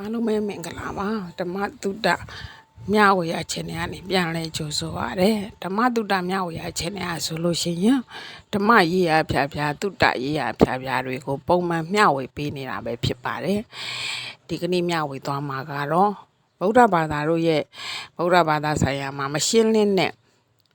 အားလုံးပဲမင်္ဂလာပါဓမ္မတုဒ္ဒမြဝေယချင်နေကနေပြန်လဲကြိုဆိုပါရယ်ဓမ္မတုဒ္ဒမြဝေယချင်နေရဆိုလို့ရှိရင်ဓမ္မရေးရဖြာဖြာတုဒ္ဒရေးရဖြာဖြာတွေကိုပုံမှန်မျှဝေပေးနေတာပဲဖြစ်ပါတယ်ဒီကနေ့မျှဝေသွားမှာကတော့ဗုဒ္ဓဘာသာတို့ရဲ့ဗုဒ္ဓဘာသာဆိုင်ရာမှာမရှင်းလင်းတဲ့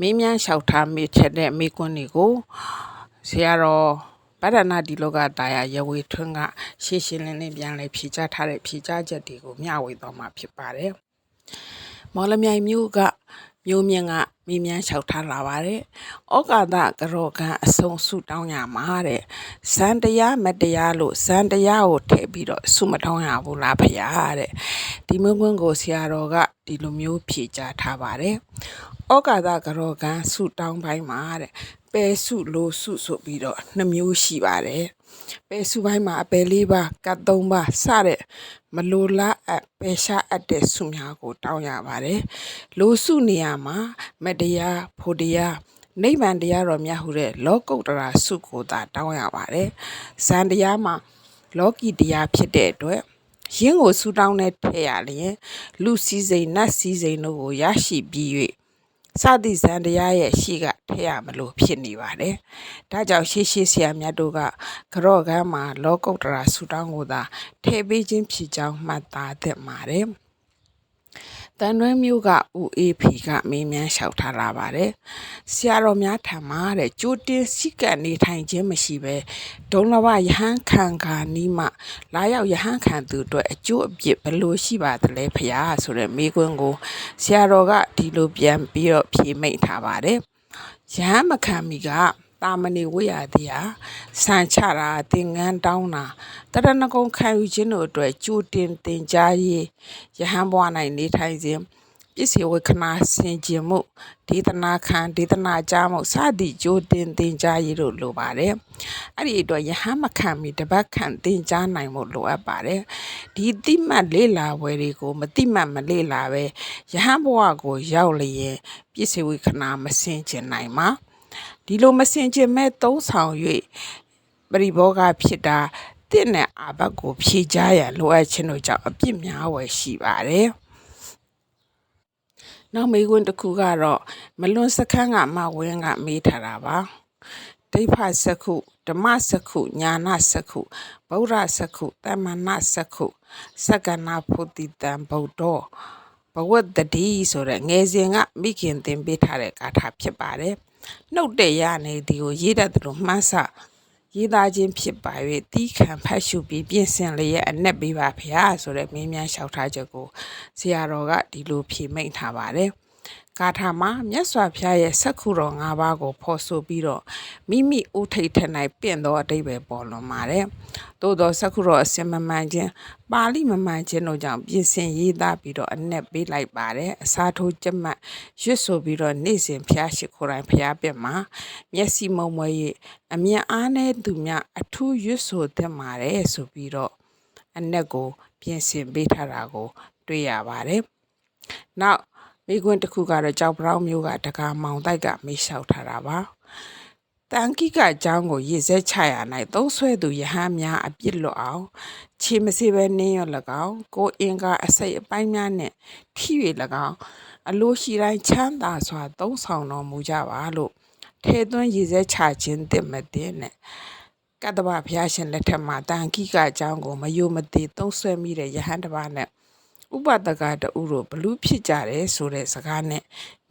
မင်းမြန်းလျှောက်ထားမိချက်တဲ့မိကွန်းတွေကိုဆရာတော် ဗဒနာဒီလောကတာယာရဝေထွန်းကရှင်းရှင်းလင်းလင်းပြန်လဲဖြေချထားတဲ့ဖြေချချက်တွေကိုမျှဝေသွားမှာဖြစ်ပါတယ်။မော်လမြိုင်မြို့ကမြို့မြင့်ကမိမြန်းလျှောက်ထားလာပါတယ်။ဩကာသကရောကန်အစုံစုတောင်းရမှာတဲ့။ဇန်တရားမတရားလို့ဇန်တရားကိုထည့်ပြီးတော့စုမတောင်းရဘူးလားဖရာတဲ့။ဒီမွန်းကွန်းကိုဆရာတော်ကဒီလိုမျိုးဖြေချထားပါတယ်။ဩကာသကရောကန်စုတောင်းပိုင်းမှာတဲ့ ပဲစုလိုစုဆိုပြီးတော့နှစ်မျိုးရှိပါတယ်ပဲစုပိုင်းမှာအပယ်လေးပါကတ်သုံးပါစတဲ့မလိုလားအပ်ပယ်ရှားအပ်တဲ့စုများကို တောင်းရပါတယ်လိုစုနေရာမှာမတရားဖို့တရားနိဗ္ဗာန်တရားတော်မြတ်ဟုတဲ့လောကုတ္တရာစုကိုသာတောင်းရပါတယ်ဇန်တရားမှာလောကီတရားဖြစ်တဲ့အတွက်ရင်းကိုဆူတောင်းတဲ့ထည့်ရလျင်လူစည်းစိမ်နတ်စည်းစိမ်တို့ကိုရရှိပြီး၍ စသည်ဇန်တရားရဲ့ရှိကထည့်ရမလို့ဖြစ်နေပါတယ်။ဒါကြောင့်ရှေးရှေးဆရာမြတ်တို့ကကရော့ကမ်းမှာလောကုတ္တရာဆူတောင်းကိုသာထည့်ပေးခြင်းဖြစ်ကြောင်းမှတ်သားသင့်ပါတယ်။ တန်ရွဲမျိုးကဦးအေးဖီကမင်းမြန်းလျှောက်ထားလာပါတယ်။ဆရာတော်များထံမှာတဲ့ကြိုတင်စိကပ်နေထိုင်ခြင်းမရှိပဲဒုံလဘယဟန်ခံခါနီးမှလာရောက်ယဟန်ခံသူတို့အကျိုးအပြစ်ဘလို့ရှိပါသလဲဖရာဆိုတဲ့မိကွန်းကိုဆရာတော်ကဒီလိုပြန်ပြီးတော့ဖြေမိတ်ထားပါတယ်။ယဟန်မခံမီက တာမဏေဝိရတိဟာစံချတာသင်္ကန်းတောင်းတာတရဏဂုံခံယူခြင်းတို့အတွက်ကြိုတင်သင်ကြားရေးယဟန်ဘဝ၌နေထိုင်ခြင်းပစ္စည်းဝေခနာဆင်ကျင်မှုဒေသနာခံဒေသနာကြားမှုစသည်ကြိုတင်သင်ကြားရေးတို့လိုပါတယ်အဲ့ဒီအတွက်ယဟန်မခံမီတပတ်ခံသင်ကြားနိုင်မှုလိုအပ်ပါတယ်ဒီတိမှတ်လေးလာဝယ်တွေကိုမတိမှတ်မလေးလာပဲယဟန်ဘဝကိုရောက်လျင်ပစ္စည်းဝေခနာမဆင်ကျင်နိုင်ပါ ဒီလိုမစင်ကျင်မဲ့သုံးဆောင်၍ပရိဘောဂဖြစ်တာတင့်နဲ့အာဘတ်ကိုဖြေကြရလိုအပ်ခြင်းတို့ကြောင့်အပြစ်များဝယ်ရှိပါတယ်။နောက်မေးခွန်းတစ်ခုကတော့မလွန်စခန်းကမဝင်းကမေးထားတာပါ။ဒိဋ္ဌစကုဓမ္မစကုညာနာစကုဗုဒ္ဓစကုတမ္မနာစကုစက္ကနာဖုတိတံဗုဒ္ဓဘဝတ္တိဆိုတဲ့ငယ်စဉ်ကမိခင်သင်ပေးထားတဲ့ဂါထာဖြစ်ပါတယ်။ နှုတ်တဲ့ရနေဒီကိုရေးတတ်တယ်လို့မှန်းဆရေးသားခြင်းဖြစ်ပါ၍တီးခံဖတ်ရှုပြီးပြင်ဆင်လျက်အနက်ပေးပါဗျာဆိုတဲ့မင်းများလျှောက်ထားချက်ကိုဆရာတော်ကဒီလိုဖြေမိတ်ထားပါတယ်။ ဂါထာမှာမြတ်စွာဘုရားရဲ့စက္ခုတော်၅ပါးကိုဖော်ဆိုပြီးတော့မိမိဥထိတ်ထ၌ပင့်သောအတိတ်ပဲပေါ်လွန်ပါတယ်။သို့သောစက္ခုတော်အစင်မမှန်ခြင်းပါဠိမမှန်ခြင်းတို့ကြောင့်ပြင်ဆင်ရေးသားပြီးတော့အ내ပေးလိုက်ပါတယ်။အစားထိုးကြက်မှတ်ရွတ်ဆိုပြီးတော့နေ့စဉ်ဘုရားရှိခိုးတိုင်းဘုရားပြက်မှာမျက်စိမုံမွေ၍အမြင်အားနဲ့သူများအထူးရွတ်ဆိုသင့်ပါတယ်ဆိုပြီးတော့အ내ကိုပြင်ဆင်ပေးထားတာကို တွေ့ရပါတယ်။နောက် မိကွန်းတစ်ခုကတော့ကြောက်ပရောင်းမျိုးကတကာမောင်တိုက်ကမေးလျှောက်ထားတာပါတန်ကိကအကြောင်းကိုရည်စဲချရ၌သုံးဆွဲသူယဟန်များအပြစ်လွတ်အောင်ခြေမစေပဲနင်းရ၎င်းကိုအင်ကာအစိတ်အပိုင်းများနဲ့ထိ၍၎င်းအလိုရှိတိုင်းချမ်းသာစွာ သုံးဆောင်တော်မူကြပါလို့ထဲသွင်းရည်စဲချခြင်းတင့်မတင်နဲ့ကတ္တဗဘုရားရှင်လက်ထက်မှာတန်ကိကအကြောင်းကိုမယိုမသေးသုံးဆွဲမိတဲ့ယဟန်တစ်ပါးနဲ့ ဥပဒကတူတို့ဘလူးဖြစ်ကြတယ်ဆိုတဲ့စကားနဲ့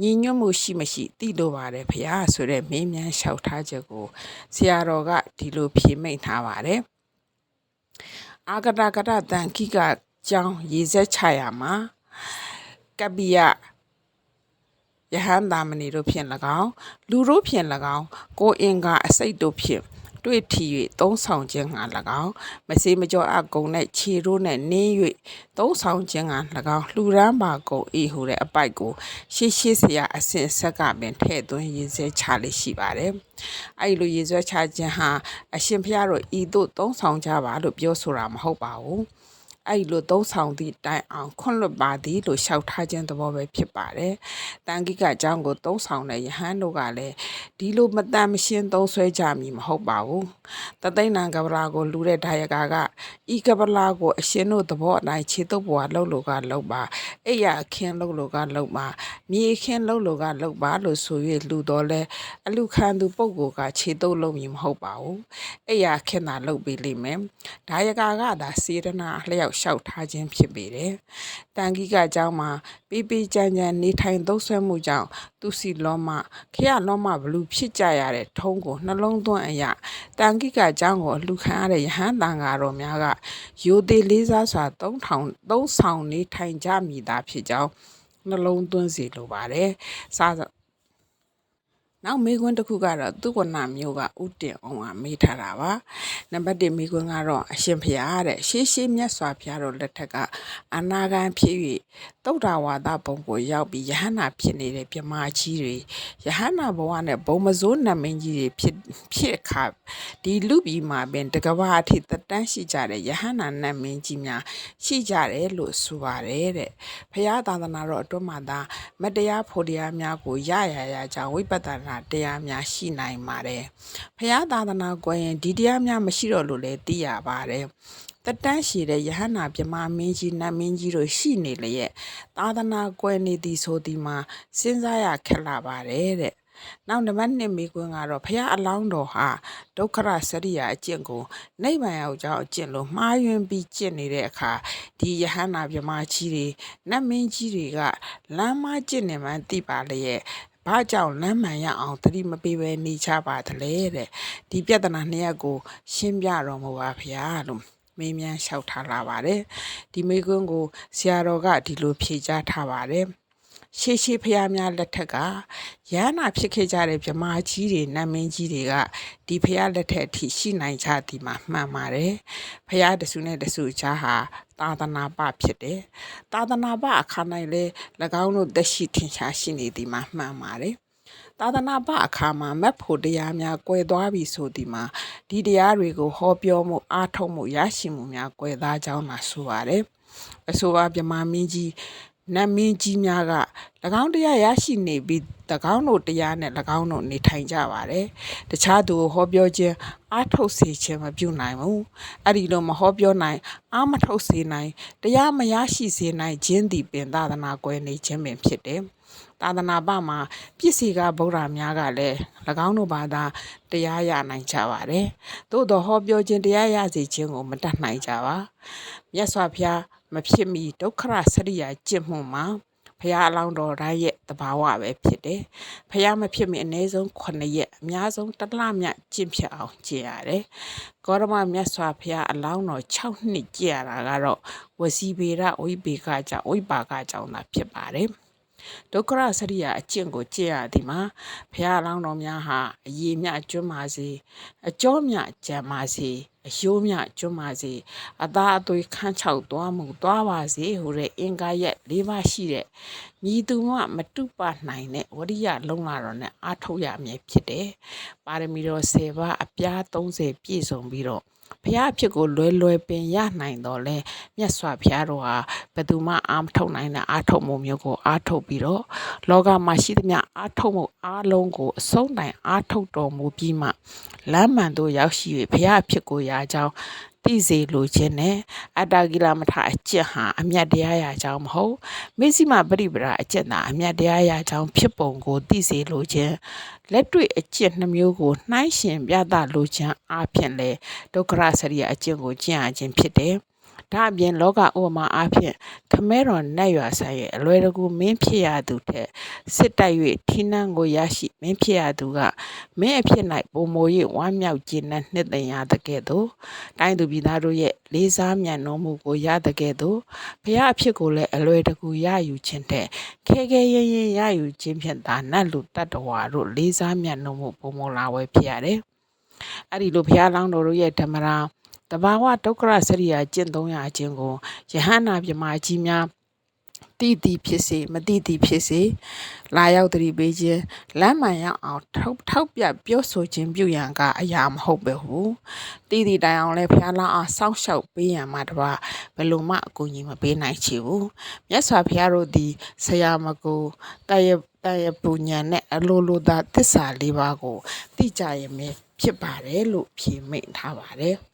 ညီညွတ်မှုရှိမရှိသိလို့ပါတယ်ဖះဆိုတဲ့မင်းမြန်လျှောက်ထားချက်ကိုဆရာတော်ကဒီလိုဖြေမိတ်ထားပါတယ်အာဂတကတတန်ခိကကြောင်းရေစက်ချရမှာကပိယယဟန်သာမဏေတို့ဖြင့်၎င်းလူတို့ဖြင့်၎င်းကိုအင်္ဂါအစိတ်တို့ဖြင့် တွေ့ထီ၍သုံးဆောင်ခြင်းငါ၎င်းမစေမကြောအကုံနဲ့ခြေတို့နဲ့နင်း၍သုံးဆောင်ခြင်းငါ၎င်းလှူရမ်းပါကုန်ဤဟုတဲ့အပိုက်ကို ရှေ့ရှေ့စရာအစင်ဆက်ကပင်ထဲ့သွင်းရေးစဲချလေးရှိပါတယ်။အဲဒီလိုရေးဆွဲချခြင်းဟာအရှင်ဖျားတို့ဤသို့သုံးဆောင်ကြပါလို့ပြောဆိုတာမဟုတ်ပါဘူး။ အဲ့ဒီလိုသုံးဆောင်သည့်တိုင်အောင်ခွန့်လွတ်ပါသည်လို့လျှောက်ထားခြင်းသဘောပဲဖြစ်ပါတယ်။တန်ခိကအကြောင်းကိုသုံးဆောင်တဲ့ယဟန်တို့ကလည်းဒီလိုမတန်မရှင်းသုံးဆွဲကြမည်မဟုတ်ပါဘူး။တသိန်းနံကပလာကိုလူတဲ့ဒါယကာကဤကပလာကိုအရှင်တို့သဘောအတိုင်းခြေတုပ်ဘွားလှုပ်လို့ကလှုပ်ပါအိယာအခင်းလှုပ်လို့ကလှုပ်ပါမြေခင်းလှုပ်လို့ကလှုပ်ပါလို့ဆို၍လူတော်လဲအလူခံသူပုဂ္ဂိုလ်ကခြေတုပ်လှုပ်မည်မဟုတ်ပါဘူး။အိယာခင်းသာလှုပ်ပေးလိမ့်မယ်။ဒါယကာကသာစေရနာလျှောက်လျှောက်ထားခြင်းဖြစ်ပေတယ်။တန်ခိကအကြောင်းမှာပြီးပြီးကြမ်းကြမ်းနေထိုင်သုံးဆွဲမှုကြောင့်သူစီလောမခရလောမဘလူဖြစ်ကြရတဲ့ထုံးကိုနှလုံးသွင်းအရာတန်ခိကအကြောင်းကိုလှူခံရတဲ့ယဟန်တန်ဃာတော်များကယိုသေးလေးစားစွာသုံးထောင်သုံးဆောင်နေထိုင်ကြမိတာဖြစ်ကြောင်းနှလုံးသွင်းစီလိုပါတယ်။စား နောက်မေးခွန်းတစ်ခုကတော့သူကနာမျိုးကဥတင်အောင်ကမေးထားတာပါနံပါတ်1မေးခွန်းကတော့အရှင်ဖျားတဲ့ရှေးရှေးမြတ်စွာဘုရားတော်လက်ထက်ကအနာဂံဖြစ်၍တုတ်တာဝါဒဘုံကိုရောက်ပြီးယဟန္တာဖြစ်နေတဲ့မြမကြီးတွေယဟန္တာဘဝနဲ့ဘုံမစိုးနတ်မင်းကြီးတွေဖြစ်ဖြစ်ခါ ဒီလူပြည်မှာပင်တကဘာအထိတတန်းရှိကြတဲ့ယဟန္တာနတ်မင်းကြီးများရှိကြတယ်လို့ဆိုပါတယ်တဲ့ဘုရားသာသနာတော်အတွင်းမှာသာမတရားဖို့တရားများကိုရရရကြောင့်ဝိပဿနာတရားများရှိနိုင်ပါတယ်ဘုရားသာသနာကိုရင်ဒီတရားများမရှိတော့လို့လည်းသိရပါတယ်တတန်းရှိတဲ့ယဟန္တာမြမမင်းကြီးနတ်မင်းကြီးတို့ရှိနေလျက်သာသနာကွယ်နေသည်ဆိုဒီမှာစဉ်းစားရခက်လာပါတယ်တဲ့ နောက်နံပါတ်1မိကွန်းကတော့ဘုရားအလောင်းတော်ဟာဒုက္ခရစရိယာအကျင့်ကိုနိဗ္ဗာန်ရောက်ကြောင်းအကျင့်လို့မှားယွင်းပြီးကျင့်နေတဲ့အခါဒီယဟန္တာမြမကြီးတွေနတ်မင်းကြီးတွေကလမ်းမကျင့်နေမှန်းသိပါလျက်ဘာကြောင့်လမ်းမှန်ရအောင်သတိမပေးဘဲနေချပါသလဲတဲ့ဒီပြဿနာနှစ်ရပ်ကို ရှင်းပြတော်မူပါဗျာလို့မေးမြန်းလျှောက်ထားလာပါတယ်ဒီမေးခွန်းကိုဆရာတော်ကဒီလိုဖြေကြားထားပါတယ် ရှေးရှေးဖျားများလက်ထက်ကရဟနာဖြစ်ခဲ့ကြတဲ့ဗမာကြီးတွေနတ်မင်းကြီးတွေကဒီဖျားလက်ထက်အထိရှိနိုင်ကြသည်မှာမှန်ပါတယ်ဖျားတဆူနဲ့တဆူချားဟာသာသနာပဖြစ်တယ်သာသနာပအခါ၌လဲ၎င်းတို့သက်ရှိထင်ရှားရှိနေသည်မှာမှန်ပါတယ်သာသနာပအခါမှာမက်ဖို့တရားများကွယ်သွားပြီဆိုဒီမှာဒီတရားတွေကိုဟောပြောမှုအားထုတ်မှုရရှိမှုများကွယ်သားကြောင်းမှာဆိုပါတယ်အဆိုပါမြမမင်းကြီး နတ်မင်းကြီးများက၎င်းတရားရရှိနေပြီး၎င်းတို့တရားနဲ့၎င်းတို့နေထိုင်ကြပါတယ်တခြားသူကိုဟောပြောခြင်းအားထုတ်စေခြင်းမပြုနိုင်ဘူးအဲ့ဒီလိုမဟောပြောနိုင်အားမထုတ်စေနိုင်တရားမရရှိစေနိုင်ခြင်းသည်ပင်သာသနာကွယ်နေခြင်းပင်ဖြစ်တယ်သာသနာပမှာပြည့်စီကဗုဒ္ဓများကလည်း၎င်းတို့ဘာသာတရားရနိုင်ကြပါတယ်။သို့တော်ဟောပြောခြင်းတရားရစေခြင်းကိုမတတ်နိုင်ကြပါ။မြတ်စွာဘုရား မဖြစ်မီဒုက္ခရစရိယာကျင့်မှုမှာဖះအလောင်းတော်တိုင်းရဲ့တဘာဝပဲဖြစ်တယ်။ဖះမဖြစ်မီအနည်းဆုံး9ရက်အများဆုံးတစ်လမြကျင့်ဖြစ်အောင်ကျင့်ရတယ်။ကောရမမြတ်စွာဘုရားအလောင်းတော်6နှစ်ကျင့်ရတာကတော့ဝစီဗေဒဝိဘေကကြောင့်ဝိပါကကြောင့်သာဖြစ်ပါတယ်။ ဒုက္ခရစရိယာအကျင့်ကိုကျင့်ရသည်မှာဘုရားလောင်းတော်များဟာအရေးမြကျွမ်းပါစေအကျော်မြကြံပါစေအယိုးမြကျွမ်းပါစေအသားအသွေးခန်းချောက်သွားမှုသွားပါစေဟူတဲ့အင်္ဂါရက်၄ပါးရှိတဲ့မြည်သူမှမတုပနိုင်တဲ့ဝရိယလုံးလာတော်နဲ့အာထုတ်ရမည်ဖြစ်တယ်ပါရမီတော်10ပါးအပြား30ပြည့်စုံပြီးတော့ ဘုရားအဖြစ်ကိုလွယ်လွယ်ပင်ရနိုင်တော့လဲမြတ်စွာဘုရားတော်ဟာဘယ်သူမှအာမထုတ်နိုင်တဲ့အာထုတ်မှုမျိုးကိုအာထုတ်ပြီးတော့လောကမှာရှိသမျှအာထုတ်မှုအားလုံးကိုအဆုံးတိုင်အာထုတ်တော်မူပြီးမှလမ်းမှန်သို့ရောက်ရှိ၍ဘုရားအဖြစ်ကိုရာကြောင်း သိစေလိုခြင်းနဲ့အတ္တကိလမထအကျင့်ဟာအမြတ်တရားရာကြောင်းမဟုတ်မေစီမပရိပရာအကျင့်သာအမြတ်တရားရာကြောင်းဖြစ်ပုံကိုသိစေလိုခြင်းလက်တွေ့အကျင့်နှမျိုးကိုနှိုင်းရှင်ပြသလိုခြင်းအပြင်လေဒုက္ခရစရိယအကျင့်ကိုကျင့်ရခြင်းဖြစ်တယ် ဒါအပြင်လောကဥပမာအားဖြင့်ခမဲတော်နတ်ရွာဆိုင်ရဲ့အလွယ်တကူမင်းဖြစ်ရသူထက်စစ်တိုက်၍ထီးနှံကိုရရှိမင်းဖြစ်ရသူကမင်းအဖြစ်၌ပုံမို၍ဝမ်းမြောက်ခြင်းနဲ့နှစ်သိမ့်ရတဲ့ကဲ့သို့တိုင်းသူပြည်သားတို့ရဲ့လေးစားမြတ်နိုးမှုကိုရတဲ့ကဲ့သို့ဘုရားအဖြစ်ကိုလည်းအလွယ်တကူရယူခြင်းတဲ့ခဲခဲရင်းရင်းရယူခြင်းဖြင့်သာနတ်လူတတ္တဝါတို့လေးစားမြတ်နိုးမှုပုံမလာဝဲဖြစ်ရတယ်အဲ့ဒီလိုဘုရားလောင်းတော်တို့ရဲ့ဓမ္မရာ တဘာဝဒုက္ခရစရိယာကျင့်သုံးရခြင်းကိုယဟန္တာမြမကြီးများတိတိဖြစ်စေမတိတိဖြစ်စေလာရောက်တတိပေးခြင်းလမ်းမှန်ရောက်အောင်ထောက်ထောက်ပြပြောဆိုခြင်းပြုရန်ကအရာမဟုတ်ပဲဘူးတိတိတိုင်အောင်လဲဖျားလာအောင်စောင့်ရှောက်ပေးရန်မှာတပါဘယ်လိုမှအကူအညီမပေးနိုင်ချေဘူးမြတ်စွာဘုရားတို့သည်ဆရာမကိုတရတရပူညာနဲ့အလိုလိုသာသစ္စာလေးပါးကိုသိကြရမယ်ဖြစ်ပါတယ်လို့ဖြေမိန့်ထားပါတယ်